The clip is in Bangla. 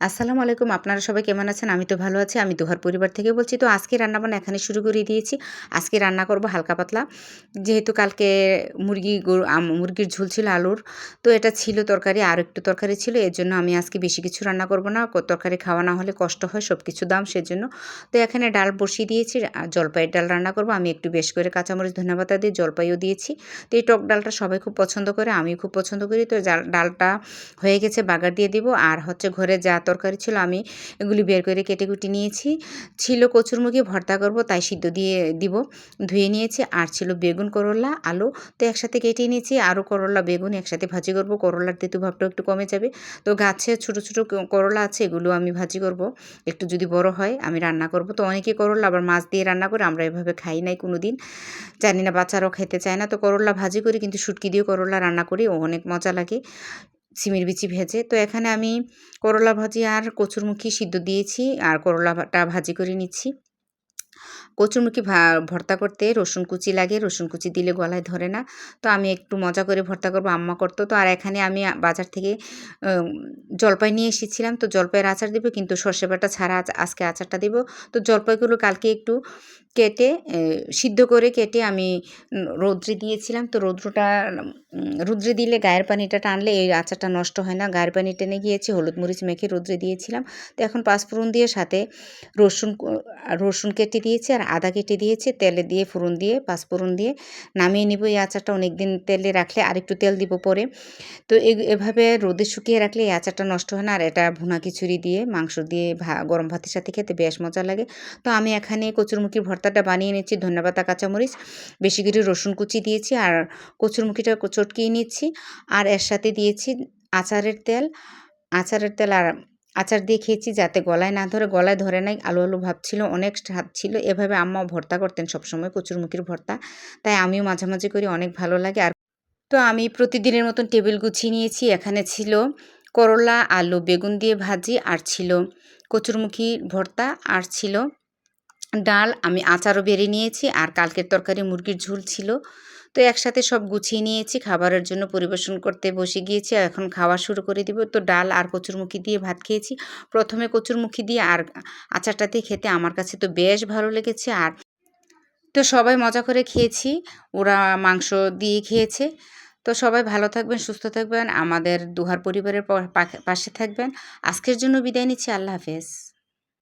আসসালামু আলাইকুম, আপনারা সবাই কেমন আছেন? আমি তো ভালো আছি, আমি তোহার পরিবার থেকে বলছি। তো আজকে রান্না রান্নাবান্না এখানে শুরু করে দিয়েছি। আজকে রান্না করব হালকা পাতলা। যেহেতু কালকে মুরগি গরু, আম- মুরগির ঝুল ছিল আলুর, তো এটা ছিল তরকারি, আর একটু তরকারি ছিল। এর জন্য আমি আজকে বেশি কিছু রান্না করব না। তরকারি খাওয়া না হলে কষ্ট হয় সব কিছু দাম সেজন্য। তো এখানে ডাল বসিয়ে দিয়েছি জলপাইয়ের ডাল রান্না করব। আমি একটু বেশ করে কাঁচামরিচ ধন্যবাদ দিয়ে জলপাইও দিয়েছি। তো এই টক ডালটা সবাই খুব পছন্দ করে, আমিও খুব পছন্দ করি। তো ডালটা হয়ে গেছে, বাগার দিয়ে দিব। আর হচ্ছে ঘরে যা তরকারি ছিল, আমি এগুলি বের করে কেটে কুটি নিয়েছি। ছিল কচুরমুখী ভর্তা করব, তাই সিদ্ধ দিয়ে দিব। ধুয়ে নিয়েছি, আর ছিল বেগুন, করলা, আলু। তো একসাথে কেটে নিয়েছি, আরও করলা, বেগুন একসাথে ভাজি করব। করলার তেতু ভাবটা একটু কমে যাবে। তো গাছে ছোটো ছোটো করলা আছে, এগুলো আমি ভাজি করব। একটু যদি বড় হয়, আমি রান্না করব। তো অনেকে করলা আবার মাছ দিয়ে রান্না করে, আমরা এভাবে খাই নাই কোনো দিন জানি না, বাচ্চারাও খেতে চায় না। তো করলা ভাজি করি, কিন্তু শুটকি দিয়ে করলা রান্না করি অনেক মজা লাগে। সিমের বিচি ভেজে, তো এখানে আমি করলা ভাজি আর কচুরমুখী সিদ্ধ দিয়েছি আর করলাটা ভাজি করে নিচ্ছি। কচুরমুখী ভর্তা করতে রসুন কুচি লাগে, রসুন কুচি দিলে গলায় ধরে না। তো আমি একটু মজা করে ভর্তা করব, আম্মা করতো। তো আর এখানে আমি বাজার থেকে জলপাই নিয়ে এসেছিলাম। তো জলপাইয়ের আচার দেবো, কিন্তু সর্ষে বাটা ছাড়া আজকে আচারটা দিব। তো জলপাইগুলো কালকে একটু কেটে সিদ্ধ করে কেটে আমি রৌদ্রে দিয়েছিলাম। তো রৌদ্রটা রৌদ্রে দিলে গায়ের পানিটা টানলে এই আচারটা নষ্ট হয় না। গায়ের পানি টেনে গিয়েছে, হলুদ মরিচ মেখে রৌদ্রে দিয়েছিলাম। তো এখন পাঁচফোড়ন দিয়ে সাথে রসুন রসুন কেটে দিয়েছি। আর আদা কেটে দিয়েছি, তেলে দিয়ে ফোড়ন দিয়ে পাঁচফোড়ন দিয়ে নামিয়ে নিব। এই আচারটা অনেক দিন তেলে রাখলে আর একটু তেল দিব পরে। তো এভাবে রোদে শুকিয়ে রাখলে এই আচারটা নষ্ট হয় না। আর এটা ভুনা খিচুড়ি দিয়ে, মাংস দিয়ে গরম ভাতের সাথে খেতে বেশ মজা লাগে। তো আমি এখানে কচুরমুখির ভর্তাটা বানিয়ে নিচ্ছি, ধন্যবাদ কাঁচামরিচ, বেশি করে রসুন কুচি দিয়েছি আর কচুরমুখিটা চটকিয়ে নিচ্ছি। আর এর সাথে দিয়েছি আচারের তেল। আচারের তেল আর আচার দিয়ে খেয়েছি যাতে গলায় না ধরে, গলায় ধরে নাই, আলু আলু ভাব ছিল, অনেক স্বাদ ছিল। এভাবে আম্মাও ভর্তা করতেন সবসময় কচুরমুখির ভর্তা। তাই আমিও মাঝামাঝি করি, অনেক ভালো লাগে। আর তো আমি প্রতিদিনের মতন টেবিল গুছিয়ে নিয়েছি। এখানে ছিল করলা, আলু, বেগুন দিয়ে ভাজি, আর ছিল কচুরমুখী ভর্তা, আর ছিল ডাল। আমি আচারও বেড়ে নিয়েছি, আর কালকের তরকারি মুরগির ঝোল ছিল। তো একসাথে সব গুছিয়ে নিয়েছি, খাবারের জন্য পরিবেশন করতে বসে গিয়েছি, আর এখন খাওয়া শুরু করে দিব। তো ডাল আর কচুরমুখী দিয়ে ভাত খেয়েছি। প্রথমে কচুরমুখী দিয়ে আর আচারটা দিয়ে খেতে আমার কাছে তো বেশ ভালো লেগেছে, আর তো সবাই মজা করে খেয়েছি, ওরা মাংস দিয়ে খেয়েছে। তো সবাই ভালো থাকবেন, সুস্থ থাকবেন, আমাদের দুহার পরিবারের পাশে থাকবেন। আজকের জন্য বিদায় নিচ্ছি, আল্লাহ হাফেজ।